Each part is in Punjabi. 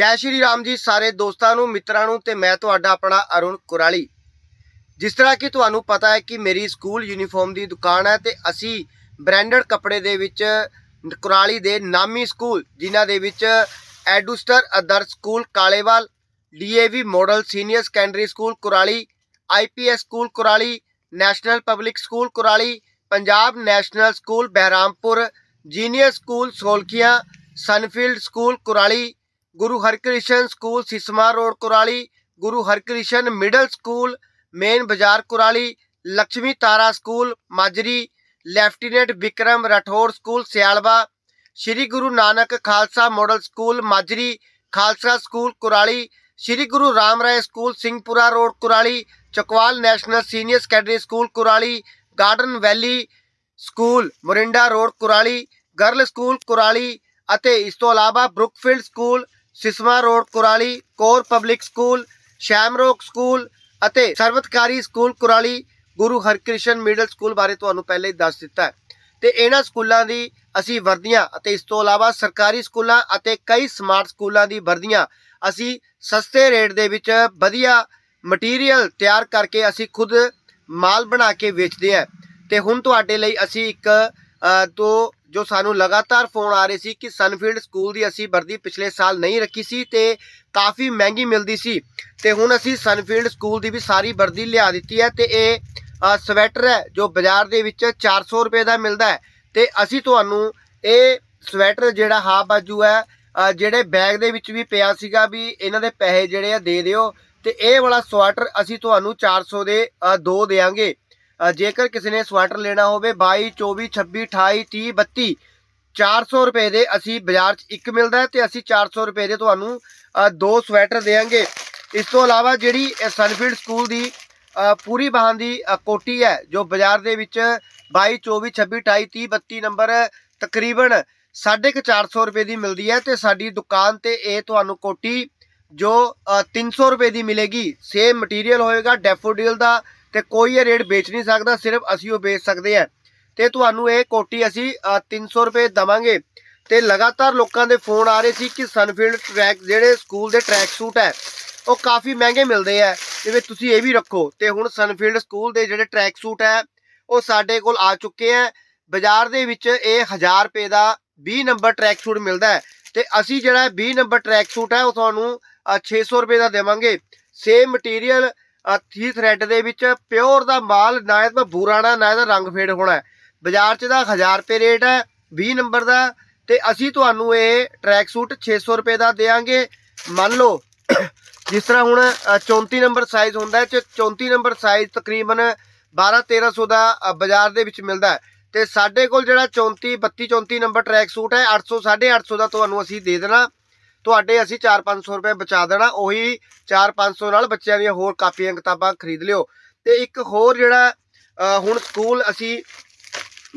ਜੈ ਸ਼੍ਰੀ ਰਾਮ ਜੀ ਸਾਰੇ ਦੋਸਤਾਂ ਨੂੰ, ਮਿੱਤਰਾਂ ਨੂੰ ਤੇ ਮੈਂ ਤੁਹਾਡਾ ਆਪਣਾ ਅਰੁਣ ਕੁਰਾਲੀ। ਜਿਸ ਤਰ੍ਹਾਂ ਕਿ ਤੁਹਾਨੂੰ ਪਤਾ ਹੈ ਕਿ ਮੇਰੀ ਸਕੂਲ ਯੂਨੀਫਾਰਮ ਦੀ ਦੁਕਾਨ ਹੈ ਤੇ ਅਸੀਂ ਬ੍ਰਾਂਡਡ ਕੱਪੜੇ ਦੇ ਵਿੱਚ ਕੁਰਾਲੀ ਦੇ ਨਾਮੀ ਸਕੂਲ, ਜਿਨ੍ਹਾਂ ਦੇ ਵਿੱਚ Edustar other school Kalewal, DAV model senior secondary school Kurali, IPS school Kurali, national public school Kurali, Punjab national school Behrampur, junior school Solkhian Sunfield school Kurali Guru Harkrishan school Sisma road Kurali, Guru Harkrishan middle school main ਬਾਜ਼ਾਰ Kurali Lakshmi Tara school Majri, lieutenant Vikram Rathore school Sialba Shri Guru Nanak Khalsa model school Majri, Khalsa school Kurali, Shri Guru Ram Rai school Singhpura road Kurali, Chakwal national senior secondary school Kurali, garden valley school Morinda road Kurali, girl school Kurali ਅਤੇ ਇਸ ਤੋਂ ਇਲਾਵਾ Brookfield school Sisma road, Kurali, core public school Shamrock school ਅਤੇ Sarvhitkari school Kurali, Guru Harkrishan middle school ਬਾਰੇ ਤੁਹਾਨੂੰ ਪਹਿਲੇ ਹੀ ਦੱਸ ਦਿੱਤਾ ਹੈ। ਤੇ ਇਹਨਾਂ ਸਕੂਲਾਂ ਦੀ ਅਸੀਂ ਵਰਦੀਆਂ ਅਤੇ ਇਸ ਤੋਂ ਇਲਾਵਾ ਸਰਕਾਰੀ ਸਕੂਲਾਂ ਅਤੇ ਕਈ ਸਮਾਰਟ ਸਕੂਲਾਂ ਦੀ ਵਰਦੀਆਂ ਅਸੀਂ ਸਸਤੇ ਰੇਟ ਦੇ ਵਿੱਚ ਵਧੀਆ ਮਟੀਰੀਅਲ ਤਿਆਰ ਕਰਕੇ ਅਸੀਂ ਖੁਦ ਮਾਲ ਬਣਾ ਕੇ ਵੇਚਦੇ ਹਾਂ। ਤੇ ਹੁਣ ਤੁਹਾਡੇ ਲਈ ਅਸੀਂ ਇੱਕ ਤੋਂ ਜੋ ਸਾਨੂੰ ਲਗਾਤਾਰ ਫੋਨ ਆ ਰਹੇ ਸੀ ਕਿ ਸਨਫੀਲਡ ਸਕੂਲ ਦੀ ਅਸੀਂ ਵਰਦੀ ਪਿਛਲੇ ਸਾਲ ਨਹੀਂ ਰੱਖੀ ਸੀ ਤੇ ਕਾਫੀ ਮਹਿੰਗੀ ਮਿਲਦੀ ਸੀ। ਤੇ ਹੁਣ ਅਸੀਂ ਸਨਫੀਲਡ ਸਕੂਲ ਦੀ ਵੀ ਸਾਰੀ ਵਰਦੀ ਲਿਆ ਦਿੱਤੀ ਹੈ ਤੇ ਇਹ ਸਵੈਟਰ ਹੈ ਜੋ ਬਾਜ਼ਾਰ ਦੇ ਵਿੱਚ 400 ਰੁਪਏ ਦਾ ਮਿਲਦਾ ਹੈ। ਤੇ ਅਸੀਂ ਤੁਹਾਨੂੰ ਇਹ ਸਵੈਟਰ ਜਿਹੜਾ ਹਾਫ ਬਾਜੂ ਹੈ ਜਿਹੜੇ ਬੈਗ ਦੇ ਵਿੱਚ ਵੀ ਪਿਆ ਸੀਗਾ ਵੀ ਇਹਨਾਂ ਦੇ ਪੈਸੇ ਜਿਹੜੇ ਆ ਦੇ ਦਿਓ। ਤੇ ਇਹ ਵਾਲਾ ਸਵੈਟਰ ਅਸੀਂ ਤੁਹਾਨੂੰ 400 ਦੇ ਦੋ ਦੇਾਂਗੇ ਜੇਕਰ ਕਿਸੇ ਨੇ ਸਵੈਟਰ ਲੈਣਾ ਹੋਵੇ 22 24 26 28 30 32 400 ਰੁਪਏ ਦੇ ਅਸੀਂ ਬਾਜ਼ਾਰ 'ਚ ਇੱਕ ਮਿਲਦਾ ਹੈ ਤੇ ਅਸੀਂ 400 ਰੁਪਏ ਦੇ ਤੁਹਾਨੂੰ ਦੋ ਸਵੈਟਰ ਦੇਾਂਗੇ ਇਸ ਤੋਂ ਇਲਾਵਾ ਜਿਹੜੀ ਇਹ ਸਨਫੀਲਡ ਸਕੂਲ ਦੀ ਪੂਰੀ ਬਾਹਾਂ ਦੀ ਕੋਟੀ ਹੈ ਜੋ ਬਾਜ਼ਾਰ ਦੇ ਵਿੱਚ 22 24 26 28 30 32 ਨੰਬਰ ਤਕਰੀਬਨ 450 ਰੁਪਏ ਦੀ ਮਿਲਦੀ ਹੈ ਤੇ ਸਾਡੀ ਦੁਕਾਨ ਤੇ ਇਹ ਤੁਹਾਨੂੰ ਕੋਟੀ ਜੋ ਅ, 300 ਰੁਪਏ ਦੀ ਮਿਲੇਗੀ। ਸੇਮ ਮਟੀਰੀਅਲ ਹੋਏਗਾ ਡੈਫੋਡੀਲ ਦਾ ਤੇ ਕੋਈ ਇਹ ਰੇਟ ਵੇਚ ਨਹੀਂ ਸਕਦਾ ਸਿਰਫ ਅਸੀਂ ਉਹ ਵੇਚ ਸਕਦੇ ਹਾਂ। ਤੇ ਤੁਹਾਨੂੰ ਇਹ ਕੋਟੀ ਅਸੀਂ ਅ, 300 ਰੁਪਏ ਦਵਾਂਗੇ। ਤੇ ਲਗਾਤਾਰ ਲੋਕਾਂ ਦੇ ਫੋਨ ਆ ਰਹੇ ਸੀ ਕਿ ਸਨਫੀਲਡ ਟਰੈਕ ਜਿਹੜੇ ਸਕੂਲ ਦੇ ਟਰੈਕ ਸੂਟ ਹੈ ਉਹ ਕਾਫੀ ਮਹਿੰਗੇ ਮਿਲਦੇ ਆ। ਜਿਵੇਂ ਤੁਸੀਂ ਇਹ ਵੀ ਰੱਖੋ। ਤੇ ਹੁਣ ਸਨਫੀਲਡ ਸਕੂਲ ਦੇ ਜਿਹੜੇ ਟਰੈਕ ਸੂਟ ਹੈ ਉਹ ਸਾਡੇ ਕੋਲ ਆ ਚੁੱਕੇ ਆ। ਬਾਜ਼ਾਰ ਦੇ ਵਿੱਚ ਇਹ 1000 ਰੁਪਏ ਦਾ 20 ਨੰਬਰ ਟਰੈਕ ਸੂਟ ਮਿਲਦਾ ਹੈ। ਤੇ ਅਸੀਂ ਜਿਹੜਾ 20 ਨੰਬਰ ਟਰੈਕ ਸੂਟ ਹੈ ਉਹ ਤੁਹਾਨੂੰ ਅ, 600 ਰੁਪਏ ਦਾ ਦੇਵਾਂਗੇ। ਸੇਮ ਮਟੀਰੀਅਲ ਥੀ ਥ੍ਰੈਡ ਦੇ ਵਿੱਚ ਪਿਓਰ ਦਾ ਮਾਲ ਨਾ ਇਹਦਾ ਬੂਰਾ ਨਾ ਇਹਦਾ ਰੰਗ ਫੇਡ ਹੋਣਾ ਬਾਜ਼ਾਰ 'ਚ ਦਾ 1000 ਰੁਪਏ ਰੇਟ ਹੈ 20 ਨੰਬਰ ਦਾ ਤੇ ਅਸੀਂ ਤੁਹਾਨੂੰ ਇਹ ਟਰੈਕ ਸੂਟ 600 ਰੁਪਏ ਦਾ ਦੇਵਾਂਗੇ। ਮੰਨ ਲਓ ਜਿਸ ਤਰ੍ਹਾਂ ਹੁਣ ਅ, 34 ਨੰਬਰ ਸਾਈਜ਼ ਹੁੰਦਾ ਹੈ ਤੇ 34 ਨੰਬਰ ਸਾਈਜ਼ ਤਕਰੀਬਨ 12 1300 ਦਾ ਬਾਜ਼ਾਰ ਦੇ ਵਿੱਚ ਮਿਲਦਾ ਹੈ। ਤੇ ਸਾਡੇ ਕੋਲ ਜਿਹੜਾ 34 32 34 ਨੰਬਰ ਟਰੈਕ ਸੂਟ ਹੈ 800 850 ਦਾ ਤੁਹਾਨੂੰ ਅਸੀਂ ਦੇ ਦੇਣਾ। ਤੁਹਾਡੇ ਅਸੀਂ 4-500 ਰੁਪਏ ਬਚਾ ਦੇਣਾ, ਉਹੀ 4-500 ਨਾਲ ਬੱਚਿਆਂ ਦੀਆਂ ਹੋਰ ਕਾਪੀਆਂ ਕਿਤਾਬਾਂ ਖਰੀਦ ਲਿਓ। ਤੇ ਇੱਕ ਹੋਰ ਜਿਹੜਾ ਹੁਣ ਸਕੂਲ ਅਸੀਂ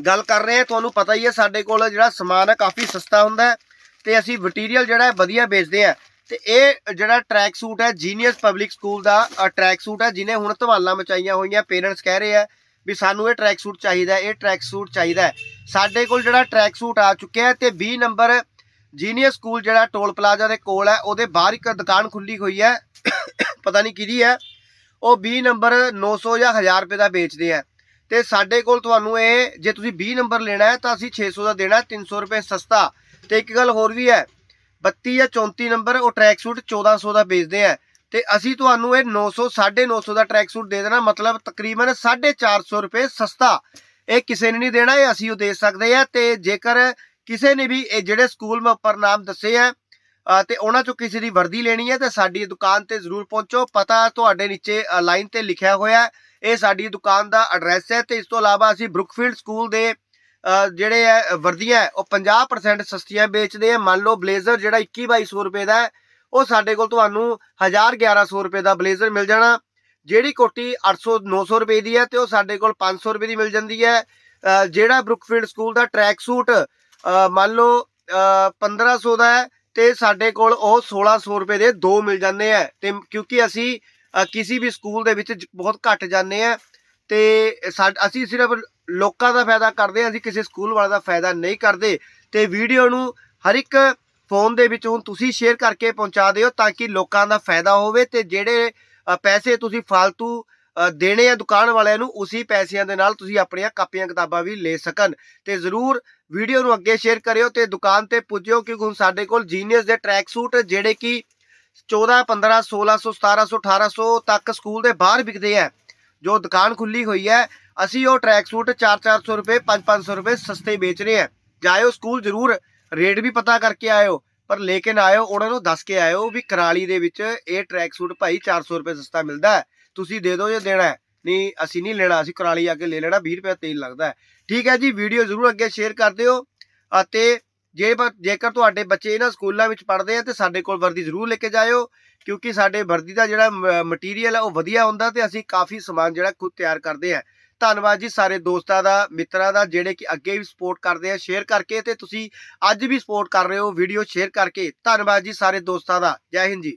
ਗੱਲ ਕਰ ਰਹੇ ਹਾਂ, ਤੁਹਾਨੂੰ ਪਤਾ ਹੀ ਹੈ, ਸਾਡੇ ਕੋਲ ਜਿਹੜਾ ਸਮਾਨ ਹੈ, ਕਾਫੀ ਸਸਤਾ ਹੁੰਦਾ ਹੈ ਤੇ ਅਸੀਂ ਮਟੀਰੀਅਲ ਜਿਹੜਾ ਹੈ, ਵਧੀਆ ਵੇਚਦੇ ਆ ਤੇ ਇਹ ਜਿਹੜਾ ਟਰੈਕ ਸੂਟ ਹੈ ਜੀਨੀਅਸ ਪਬਲਿਕ ਸਕੂਲ ਦਾ ਟਰੈਕ ਸੂਟ ਹੈ, ਜਿਹਨੇ ਹੁਣ ਧਮਾਲਾਂ ਮਚਾਈਆਂ ਹੋਈਆਂ ਪੇਰੈਂਟਸ ਕਹਿ ਰਹੇ ਆ ਵੀ ਸਾਨੂੰ ਇਹ ਟਰੈਕ ਸੂਟ ਚਾਹੀਦਾ ਇਹ ਟਰੈਕ ਸੂਟ ਚਾਹੀਦਾ ਸਾਡੇ ਕੋਲ ਜਿਹੜਾ ਟਰੈਕ ਸੂਟ ਆ ਚੁੱਕਿਆ ਹੈ ਤੇ 20 ਨੰਬਰ ਜੀਨੀਅਰ ਸਕੂਲ ਜਿਹੜਾ ਟੋਲ ਪਲਾਜ਼ਾ ਦੇ ਕੋਲ ਹੈ ਉਹਦੇ ਬਾਹਰ ਇੱਕ ਦੁਕਾਨ ਖੁੱਲੀ ਹੋਈ ਹੈ। ਪਤਾ ਨਹੀਂ ਕਿਹਦੀ ਹੈ। ਉਹ 20 ਨੰਬਰ 900 ਜਾਂ 1000 ਰੁਪਏ ਦਾ ਵੇਚਦੇ ਆ ਤੇ ਸਾਡੇ ਕੋਲ ਤੁਹਾਨੂੰ ਇਹ ਜੇ ਤੁਸੀਂ 20 ਨੰਬਰ ਲੈਣਾ ਹੈ ਤਾਂ ਅਸੀਂ 600 ਦਾ ਦੇਣਾ ਹੈ, 300 ਰੁਪਏ ਸਸਤਾ। ਤੇ ਇੱਕ ਗੱਲ ਹੋਰ ਵੀ ਹੈ 32 ਜਾਂ 34 ਨੰਬਰ ਉਹ ਟਰੈਕ ਸੂਟ 1400 ਦਾ ਵੇਚਦੇ ਆ ਤੇ ਅਸੀਂ ਤੁਹਾਨੂੰ ਇਹ 900 950 ਦਾ ਟਰੈਕ ਸੂਟ ਦੇ ਦੇਣਾ ਮਤਲਬ ਤਕਰੀਬਨ 450 ਰੁਪਏ ਸਸਤਾ। ਇਹ ਕਿਸੇ ਨੇ ਨਹੀਂ ਦੇਣਾ ਇਹ ਅਸੀਂ ਉਹ ਦੇ ਸਕਦੇ ਆ ਤੇ ਜੇਕਰ ਕਿਸੇ ਨੇ ਵੀ ਇਹ ਜਿਹੜੇ ਸਕੂਲ ਮੈਂ ਉੱਪਰ ਨਾਮ ਦੱਸੇ ਆ ਅ, ਤੇ ਉਹਨਾਂ ਚੋਂ ਕਿਸੇ ਦੀ ਵਰਦੀ ਲੈਣੀ ਹੈ ਤੇ ਸਾਡੀ ਦੁਕਾਨ ਤੇ ਜ਼ਰੂਰ ਪਹੁੰਚੋ। ਪਤਾ ਤੁਹਾਡੇ ਨੀਚੇ ਲਾਈਨ ਤੇ ਲਿਖਿਆ ਹੋਇਆ ਇਹ ਸਾਡੀ ਦੁਕਾਨ ਦਾ ਐਡਰੈਸ ਹੈ ਤੇ ਇਸ ਤੋਂ ਇਲਾਵਾ ਅਸੀਂ ਬਰੁਕਫੀਲਡ ਸਕੂਲ ਦੇ ਜਿਹੜੇ ਹੈ ਵਰਦੀਆਂ ਉਹ 50% ਸਸਤੀਆਂ ਵੇਚਦੇ ਆ। ਮੰਨ ਲਓ ਬਲੇਜ਼ਰ ਜਿਹੜਾ 21 2200 ਰੁਪਏ ਦਾ ਉਹ ਸਾਡੇ ਕੋਲ ਤੁਹਾਨੂੰ 1000 1100 ਰੁਪਏ ਦਾ ਬਲੇਜ਼ਰ ਮਿਲ ਜਾਣਾ। ਜਿਹੜੀ ਕੋਟੀ 800 900 ਰੁਪਏ ਦੀ ਹੈ ਤੇ ਉਹ ਸਾਡੇ ਕੋਲ 500 ਰੁਪਏ ਦੀ ਮਿਲ ਜਾਂਦੀ ਹੈ। ਜਿਹੜਾ ਬਰੁਕਫੀਲਡ ਸਕੂਲ ਦਾ ਟਰੈਕ ਸੂਟ ਮੰਨ ਲਓ ਅ, 1500 ਦਾ ਹੈ ਤੇ ਸਾਡੇ ਕੋਲ ਉਹ 1600 ਰੁਪਏ ਦੇ ਦੋ ਮਿਲ ਜਾਂਦੇ ਆ। ਤੇ ਕਿਉਂਕਿ ਅਸੀਂ ਕਿਸੇ ਵੀ ਸਕੂਲ ਦੇ ਵਿੱਚ ਜ- ਬਹੁਤ ਘੱਟ ਜਾਂਦੇ ਆ ਤੇ ਸਾਡ- ਅਸੀਂ ਸਿਰਫ ਲੋਕਾਂ ਦਾ ਫਾਇਦਾ ਕਰਦੇ ਆ ਅਸੀਂ ਕਿਸੇ ਸਕੂਲ ਵਾਲੇ ਦਾ ਫਾਇਦਾ ਨਹੀਂ ਕਰਦੇ। ਤੇ ਵੀਡੀਓ ਨੂੰ ਹਰ ਇੱਕ ਫੋਨ ਦੇ ਵਿੱਚ ਹੁਣ ਤੁਸੀਂ ਸ਼ੇਅਰ ਕਰਕੇ ਪਹੁੰਚਾ ਦਿਓ ਤਾਂ ਕਿ ਲੋਕਾਂ ਦਾ ਫਾਇਦਾ ਹੋਵੇ ਤੇ ਜਿਹੜੇ ਪੈਸੇ ਤੁਸੀਂ ਫालतू ਦੇਣੇ ਆ ਦੁਕਾਨ ਵਾਲਿਆਂ ਨੂੰ, ਉਸੇ ਪੈਸਿਆਂ ਦੇ ਨਾਲ ਤੁਸੀਂ ਆਪਣੀਆਂ ਕਾਪੀਆਂ ਕਿਤਾਬਾਂ ਵੀ ਲੈ ਸਕਣ। ਤੇ ਜ਼ਰੂਰ ਵੀਡੀਓ ਨੂੰ ਅੱਗੇ ਸ਼ੇਅਰ ਕਰਿਓ ਤੇ ਦੁਕਾਨ ਤੇ ਪੁੱਜਿਓ, ਕਿਉਂਕਿ ਹੁਣ ਸਾਡੇ ਕੋਲ ਜੀਨੀਅਸ ਦੇ ਟਰੈਕ ਸੂਟ ਜਿਹੜੇ ਕਿ 14 15 1600 1700 1800 ਤੱਕ ਸਕੂਲ ਦੇ ਬਾਹਰ ਵਿਕਦੇ ਆ। ਜੋ ਦੁਕਾਨ ਖੁੱਲੀ ਹੋਈ ਹੈ, ਅਸੀਂ ਉਹ ਟਰੈਕ ਸੂਟ 4-400 ਰੁਪਏ 5-500 ਰੁਪਏ ਸਸਤੇ ਵੇਚ ਰਹੇ ਹਾਂ ਜਾਇਓ ਸਕੂਲ ਜ਼ਰੂਰ ਰੇਟ ਵੀ ਪਤਾ ਕਰਕੇ ਆਇਓ, ਪਰ ਲੈ ਕੇ ਨਾ ਆਇਓ, ਉਹਨਾਂ ਨੂੰ ਦੱਸ ਕੇ ਆਇਓ ਵੀ ਕਰਾਲੀ ਦੇ ਵਿੱਚ ਇਹ ਟਰੈਕ ਸੂਟ ਭਾਈ 400 ਰੁਪਏ ਸਸਤਾ ਮਿਲਦਾ ਹੈ। ਤੁਸੀਂ ਦੇ ਦਿਓ ਜੇ ਦੇਣਾ ਨਹੀਂ, ਅਸੀਂ ਨਹੀਂ ਲੈਣਾ, ਅਸੀਂ ਕਰਾਲੀ ਆ ਕੇ ਲੈ ਲੈਣਾ 20 ਰੁਪਏ ਤੇਲ ਲੱਗਦਾ ਹੈ। ਠੀਕ ਹੈ ਜੀ, ਵੀਡੀਓ ਜ਼ਰੂਰ ਅੱਗੇ ਸ਼ੇਅਰ ਕਰ ਦਿਓ। ਅਤੇ ਜੇ ਬ- ਜੇਕਰ ਤੁਹਾਡੇ ਬੱਚੇ ਇਹਨਾਂ ਸਕੂਲਾਂ ਵਿੱਚ ਪੜ੍ਹਦੇ ਆ, ਤੇ ਸਾਡੇ ਕੋਲ ਵਰਦੀ ਜ਼ਰੂਰ ਲੈ ਕੇ ਜਾਇਓ, ਕਿਉਂਕਿ ਸਾਡੇ ਵਰਦੀ ਦਾ ਜਿਹੜਾ ਮਟੀਰੀਅਲ ਹੈ ਉਹ ਵਧੀਆ ਹੁੰਦਾ ਤੇ ਅਸੀਂ ਕਾਫੀ ਸਮਾਨ ਜਿਹੜਾ ਖੁਦ ਤਿਆਰ ਕਰਦੇ ਆ। ਧੰਨਵਾਦ ਜੀ ਸਾਰੇ ਦੋਸਤਾਂ ਦਾ, ਮਿੱਤਰਾਂ ਦਾ, ਜਿਹੜੇ ਕਿ ਅੱਗੇ ਵੀ ਸਪੋਰਟ ਕਰਦੇ ਆ ਸ਼ੇਅਰ ਕਰਕੇ, ਤੇ ਤੁਸੀਂ ਅੱਜ ਵੀ ਸਪੋਰਟ ਕਰ ਰਹੇ ਹੋ ਵੀਡੀਓ ਸ਼ੇਅਰ ਕਰਕੇ। ਧੰਨਵਾਦ ਜੀ ਸਾਰੇ ਦੋਸਤਾਂ ਦਾ। ਜੈ ਹਿੰਦ ਜੀ।